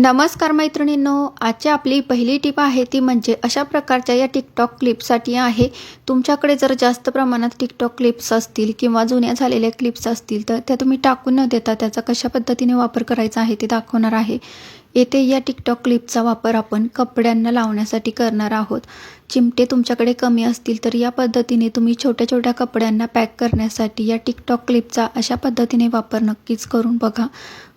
नमस्कार मैत्रिणींनो आजची आपली पहिली टीप आहे ती म्हणजे अशा प्रकारच्या या टिकटॉक क्लिपसाठी आहे. तुमच्याकडे जर जास्त प्रमाणात टिकटॉक क्लिप्स असतील किंवा जुन्या झालेल्या क्लिप्स असतील तर त्या तुम्ही टाकून न देता त्याचा कशा पद्धतीने वापर करायचा आहे ते दाखवणार आहे. येथे या टिकटॉक क्लिपचा वापर आपण कपड्यांना लावण्यासाठी करणार आहोत. चिमटे तुमच्याकडे कमी असतील तर या पद्धतीने तुम्ही छोट्या छोट्या कपड्यांना पॅक करण्यासाठी या टिकटॉक क्लिपचा अशा पद्धतीने वापर नक्कीच करून बघा.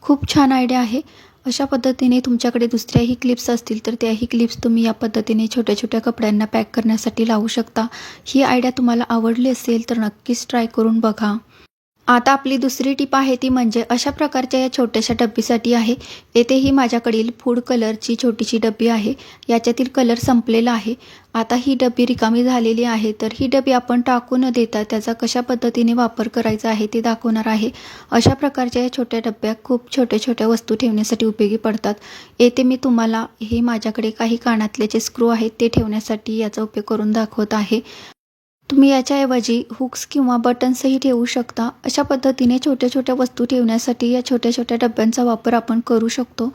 खूप छान आयडिया आहे. अशा पद्धतीने तुमच्याकडे दुसऱ्याही क्लिप्स असतील तर त्याही क्लिप्स तुम्ही या पद्धतीने छोट्या छोट्या कपड्यांना पॅक करण्यासाठी लावू शकता. ही आयडिया तुम्हाला आवडली असेल तर नक्कीच ट्राय करून बघा. आता आपली दुसरी टीप आहे ती म्हणजे अशा प्रकारच्या या छोट्याशा डब्बीसाठी आहे. येथे ही माझ्याकडील फूड कलरची छोटीशी डब्बी आहे. याच्यातील कलर संपलेला आहे. आता ही डब्बी रिकामी झालेली आहे. तर ही डबी आपण टाकू न देता त्याचा कशा पद्धतीने वापर करायचा आहे ते दाखवणार आहे. अशा प्रकारच्या या छोट्या डब्या खूप छोट्या छोट्या वस्तू ठेवण्यासाठी उपयोगी पडतात. येथे मी तुम्हाला हे माझ्याकडे काही कानातले जे स्क्रू आहेत ते ठेवण्यासाठी याचा उपयोग करून दाखवत आहे. तुम्ही याच्याऐवजी हुक्स किंवा बटन्सही ठेवू शकता. अशा पद्धतीने छोट्या छोट्या वस्तू ठेवण्यासाठी या छोट्या छोट्या डब्यांचा वापर आपण करू शकतो.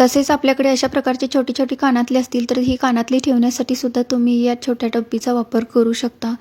तसेच आपल्याकडे अशा प्रकारची छोटी छोटी कानातली असतील तर ही कानातली ठेवण्यासाठी सुद्धा तुम्ही या छोट्या डब्बीचा वापर करू शकता.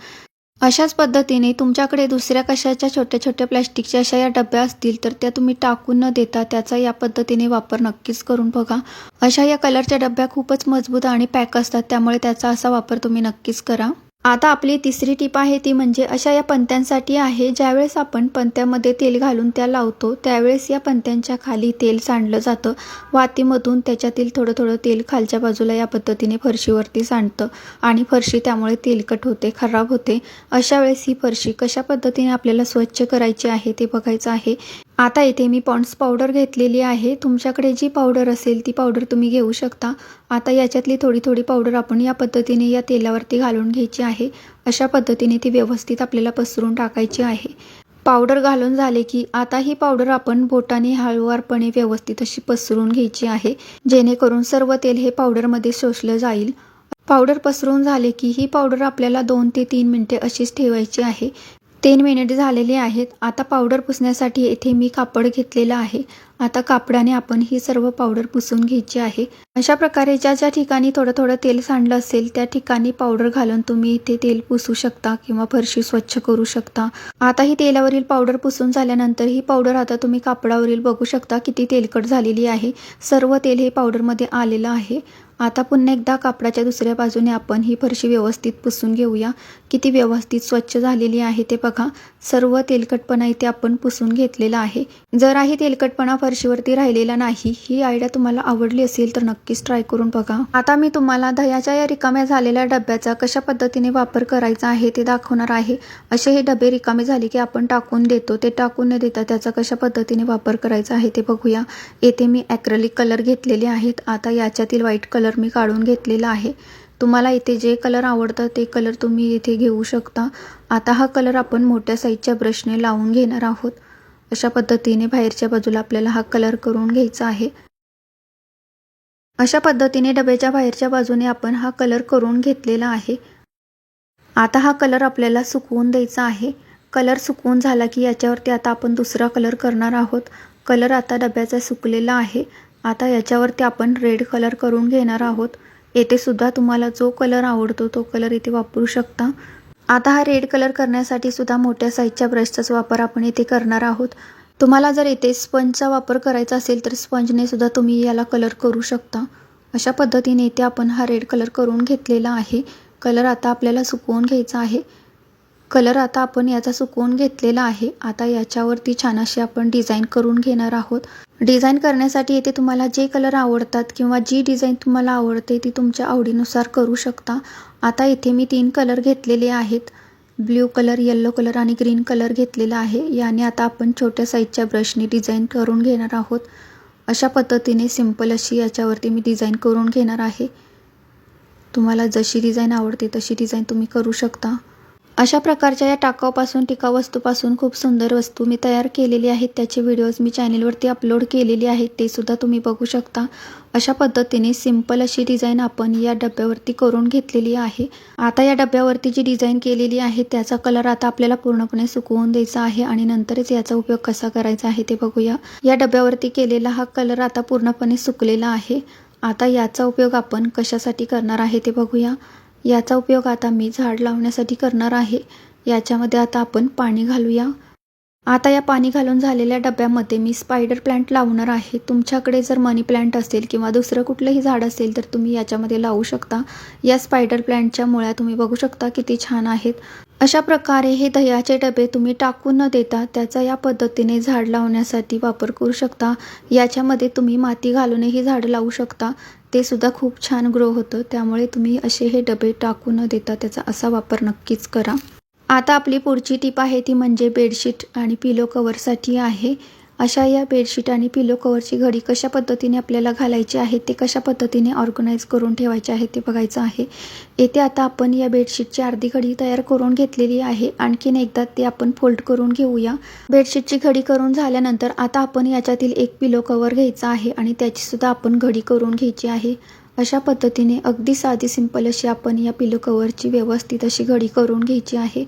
अशाच पद्धतीने तुमच्याकडे दुसऱ्या कशाच्या छोट्या छोट्या प्लॅस्टिकच्या अशा या डब्या असतील तर त्या तुम्ही टाकून न देता त्याचा या पद्धतीने वापर नक्कीच करून बघा. अशा या कलरच्या डब्या खूपच मजबूत आणि पॅक असतात त्यामुळे त्याचा असा वापर तुम्ही नक्कीच करा. आता आपली तिसरी टीप आहे ती म्हणजे अशा या पंत्यांसाठी आहे ज्यावेळेस आपण पंत्यामध्ये तेल घालून त्या लावतो त्यावेळेस या पंत्यांच्या खाली तेल सांडलं जातं. वातीमधून त्याच्यातील थोडं थोडं तेल खालच्या बाजूला या पद्धतीने फरशीवरती सांडतं आणि फरशी त्यामुळे तेलकट होते खराब होते. अशा वेळेस ही फरशी कशा पद्धतीने आपल्याला स्वच्छ करायची आहे ते बघायचं आहे. आता इथे मी पॉन्ड्स पावडर घेतलेली आहे. तुमच्याकडे जी पावडर असेल ती पावडर तुम्ही घेऊ शकता. आता याच्यातली थोडी थोडी पावडर आपण या पद्धतीने या तेलावरती घालून घ्यायची आहे. अशा पद्धतीने ती व्यवस्थित आपल्याला पसरून टाकायची आहे. पावडर घालून झाले की आता ही पावडर आपण बोटाने हळूवारपणे व्यवस्थित अशी पसरून घ्यायची आहे. जेणेकरून सर्व तेल हे पावडरमध्ये शोषलं जाईल. पावडर पसरून झाले की ही पावडर आपल्याला दोन ते तीन मिनटे अशीच ठेवायची आहे. तीन मिनिट झालेले आहेत. आता पावडर पुसण्यासाठी येथे मी कापड घेतलेलं आहे. आता कापडाने आपण ही सर्व पावडर पुसून घ्यायची आहे. अशा प्रकारे ज्या ज्या ठिकाणी थोडं थोडं तेल सांडलं असेल त्या ठिकाणी पावडर घालून तुम्ही इथे तेल पुसू शकता किंवा फरशी स्वच्छ करू शकता. आता ही तेलावरील पावडर पुसून झाल्यानंतर ही पावडर आता तुम्ही कापडावरील बघू शकता किती तेलकट झालेली आहे. सर्व तेल हे पावडरमध्ये आलेलं आहे. आता पुन्हा एकदा कापडाच्या दुसऱ्या बाजूने आपण ही फरशी व्यवस्थित पुसून घेऊया. किती व्यवस्थित स्वच्छ झालेली आहे ते बघा. सर्व तेलकटपणा इथे आपण पुसून घेतलेला आहे. जराही तेलकटपणा फरशीवरती राहिलेला नाही ही आयडिया तुम्हाला आवडली असेल तर नक्कीच ट्राय करून बघा. आता मी तुम्हाला दह्याच्या या रिकाम्या झालेल्या डब्याचा कशा पद्धतीने वापर करायचा आहे ते दाखवणार आहे. असे हे डबे रिकामे झाले की आपण टाकून देतो. ते टाकून न देता त्याचा कशा पद्धतीने वापर करायचा आहे ते बघूया. येथे मी ॲक्रेलिक कलर घेतलेले आहेत. आता याच्यातील व्हाईट कलर मी काढून घेतलेला आहे. तुम्हाला इथे जे कलर आवडतं ते कलर तुम्ही इथे घेऊ शकता. आता हा कलर आपण मोठ्या साईजच्या ब्रशने लावून घेणार आहोत. अशा पद्धतीने बाहेरच्या बाजूला आपल्याला हा कलर करून घ्यायचा आहे. अशा पद्धतीने डब्याच्या बाहेरच्या बाजूने आपण हा कलर करून घेतलेला आहे. आता हा कलर आपल्याला सुकवून द्यायचा आहे. कलर सुकवून झाला की याच्यावरती आता आपण दुसरा कलर करणार आहोत. कलर आता डब्याचा सुकलेला आहे. आता याच्यावरती आपण रेड कलर करून घेणार आहोत. येथे सुद्धा तुम्हाला जो कलर आवडतो तो कलर इथे वापरू शकता. आता हा रेड कलर करण्यासाठी सुद्धा मोठ्या साईजच्या ब्रशचाच वापर आपण इथे करणार आहोत. तुम्हाला जर इथे स्पंजचा वापर करायचा असेल तर स्पंजने सुद्धा तुम्ही याला कलर करू शकता. अशा पद्धतीने इथे आपण हा रेड कलर करून घेतलेला आहे. कलर आता आपल्याला सुकवून घ्यायचा आहे. कलर आता आपण याचा सुकवून घेतलेला आहे. आता याच्यावरती छान अशी आपण डिझाईन करून घेणार आहोत. डिझाईन करण्यासाठी येथे तुम्हाला जे कलर आवडतात किंवा जी डिझाईन तुम्हाला आवडते ती तुमच्या आवडीनुसार करू शकता. आता इथे मी तीन कलर घेतलेले आहेत. ब्ल्यू कलर येल्लो कलर आणि ग्रीन कलर घेतलेला आहे. याने आता आपण छोट्या साईजच्या ब्रशने डिझाईन करून घेणार आहोत. अशा पद्धतीने सिंपल अशी याच्यावरती मी डिझाईन करून घेणार आहे. तुम्हाला जशी डिझाईन आवडते तशी डिझाईन तुम्ही करू शकता. अशा प्रकारच्या या टाकाऊपासून टिकाऊ वस्तूपासून खूप सुंदर वस्तू मी तयार केलेली आहेत. त्याचे व्हिडिओज मी चॅनेलवरती अपलोड केलेली आहेत. ते सुद्धा तुम्ही बघू शकता. अशा पद्धतीने सिंपल अशी डिझाईन आपण या डब्यावरती करून घेतलेली आहे. आता या डब्यावरती जी डिझाईन केलेली आहे त्याचा कलर आता आपल्याला पूर्णपणे सुकवून द्यायचा आहे आणि नंतरच याचा उपयोग कसा करायचा आहे ते बघूया. या डब्यावरती केलेला हा कलर आता पूर्णपणे सुकलेला आहे. आता याचा उपयोग आपण कशासाठी करणार आहे ते बघूया. याचा उपयोग आता मी झाड लावण्यासाठी करणार आहे. याच्यामध्ये आता आपण पाणी घालूया. आता या पाणी घालून झालेल्या डब्यामध्ये मी स्पायडर प्लांट लावणार आहे. तुमच्याकडे जर मनी प्लांट असेल किंवा दुसरं कुठलंही झाड असेल तर तुम्ही याच्यामध्ये लावू शकता. या स्पायडर प्लांटच्या मुळ्या तुम्ही बघू शकता किती छान आहेत. अशा प्रकारे हे दह्याचे डबे तुम्ही टाकून न देता त्याचा या पद्धतीने झाड लावण्यासाठी वापर करू शकता. याच्यामध्ये तुम्ही माती घालूनही झाड लावू शकता. ते सुद्धा खूप छान ग्रो होतं. त्यामुळे तुम्ही असे हे डबे टाकू न देता त्याचा असा वापर नक्कीच करा. आता आपली पुढची टीप आहे ती म्हणजे बेडशीट आणि पिलो कवरसाठी आहे. अशा या बेडशीट आणि पिलो कवरची घडी कशा पद्धतीने आपल्याला घालायची आहे ते कशा पद्धतीने ऑर्गनाईज करून ठेवायचे आहे ते बघायचं आहे. येथे आता आपण या बेडशीटची अर्धी घडी तयार करून घेतलेली आहे. आणखीन एकदा ते आपण फोल्ड करून घेऊया. बेडशीटची घडी करून झाल्यानंतर आता आपण याच्यातील एक पिलो कवर घ्यायचा आहे आणि त्याचीसुद्धा आपण घडी करून घ्यायची आहे. अशा पद्धतीने अगदी साधी सिंपल अशी आपण या पिलो कवरची व्यवस्थित अशी घडी करून घ्यायची आहे.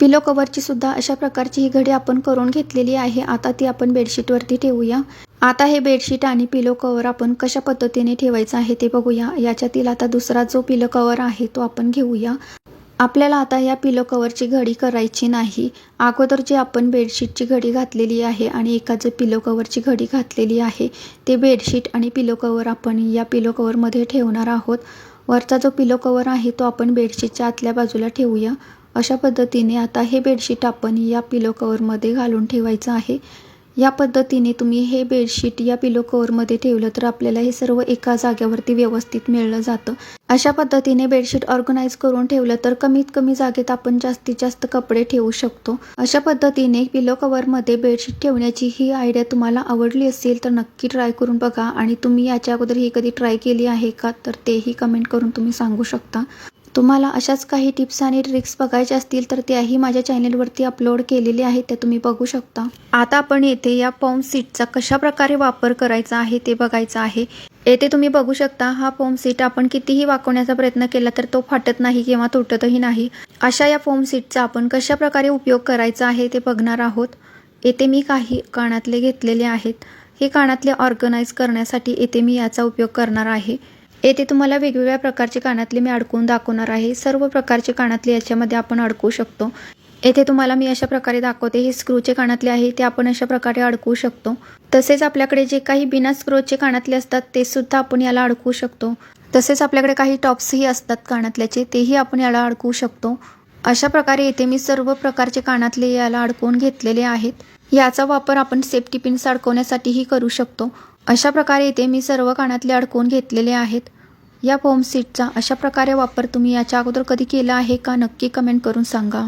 पिलो कवरची सुद्धा अशा प्रकारची ही घडी आपण करून घेतलेली आहे. आता ती आपण बेडशीटवरती ठेवूया. आता हे बेडशीट आणि पिलो कवर आपण कशा पद्धतीने ठेवायचं आहे ते बघूया. याच्यातील आता दुसरा जो पिलो कवर आहे तो आपण घेऊया. आपल्याला आता या पिलो कवरची घडी करायची नाही. अगोदर जी आपण बेडशीटची घडी घातलेली आहे आणि एका जे पिलो कवरची घडी घातलेली आहे ते बेडशीट आणि पिलो कवर आपण या पिलो कवरमध्ये ठेवणार आहोत. वरचा जो पिलो कवर आहे तो आपण बेडशीटच्या आतल्या बाजूला ठेवूया. अशा पद्धतीने आता हे बेडशीट आपण या पिलो कवरमध्ये घालून ठेवायचं आहे. या पद्धतीने तुम्ही हे बेडशीट या पिलो कवरमध्ये ठेवलं तर आपल्याला हे सर्व एका जागेवरती व्यवस्थित मिळलं जातं. अशा पद्धतीने बेडशीट ऑर्गनाईज करून ठेवलं तर कमीत कमी जागेत आपण जास्तीत जास्त कपडे ठेवू शकतो. अशा पद्धतीने पिलो कवरमध्ये बेडशीट ठेवण्याची ही आयडिया तुम्हाला आवडली असेल तर नक्की ट्राय करून बघा. आणि तुम्ही याच्या अगोदर ही कधी ट्राय केली आहे का तर तेही कमेंट करून तुम्ही सांगू शकता. तुम्हाला अशाच काही टिप्स आणि ट्रिक्स बघायच्या असतील तर त्याही माझ्या चॅनेलवरती अपलोड केलेले आहेत त्या तुम्ही बघू शकता. आता आपण येथे या पॉम सीटचा कशा प्रकारे वापर करायचा आहे ते बघायचं आहे. येथे तुम्ही बघू शकता हा फोम सीट आपण कितीही वाकवण्याचा प्रयत्न केला तर तो फाटत नाही किंवा तुटतही नाही. अशा या फोम सीटचा आपण कशा प्रकारे उपयोग करायचा आहे ते बघणार आहोत. येथे मी काही कानातले घेतलेले आहेत. हे कानातले ऑर्गनाईज करण्यासाठी येथे मी याचा उपयोग करणार आहे. येथे तुम्हाला वेगवेगळ्या प्रकारचे कानातले मी अडकून दाखवणार आहे. सर्व प्रकारचे कानातले याच्यामध्ये आपण अडकवू शकतो. येथे तुम्हाला मी अशा प्रकारे दाखवते. हे स्क्रूचे कानातले आहे ते आपण अशा प्रकारे अडकवू शकतो. तसेच आपल्याकडे जे काही बिना स्क्रूचे कानातले असतात ते सुद्धा आपण याला अडकवू शकतो. तसेच आपल्याकडे काही टॉप्सही असतात कानातल्याचे तेही आपण याला अडकवू शकतो. अशा प्रकारे येथे मी सर्व प्रकारचे कानातले याला अडकवून घेतलेले आहेत. याचा वापर आपण सेफ्टी पिन्स अडकवण्यासाठीही करू शकतो. अशा प्रकारे इथे मी सर्व कानातले अडकवून घेतलेले आहेत. या फोम सीटचा अशा प्रकारे वापर तुम्ही याच्या अगोदर कधी केला आहे का नक्की कमेंट करून सांगा.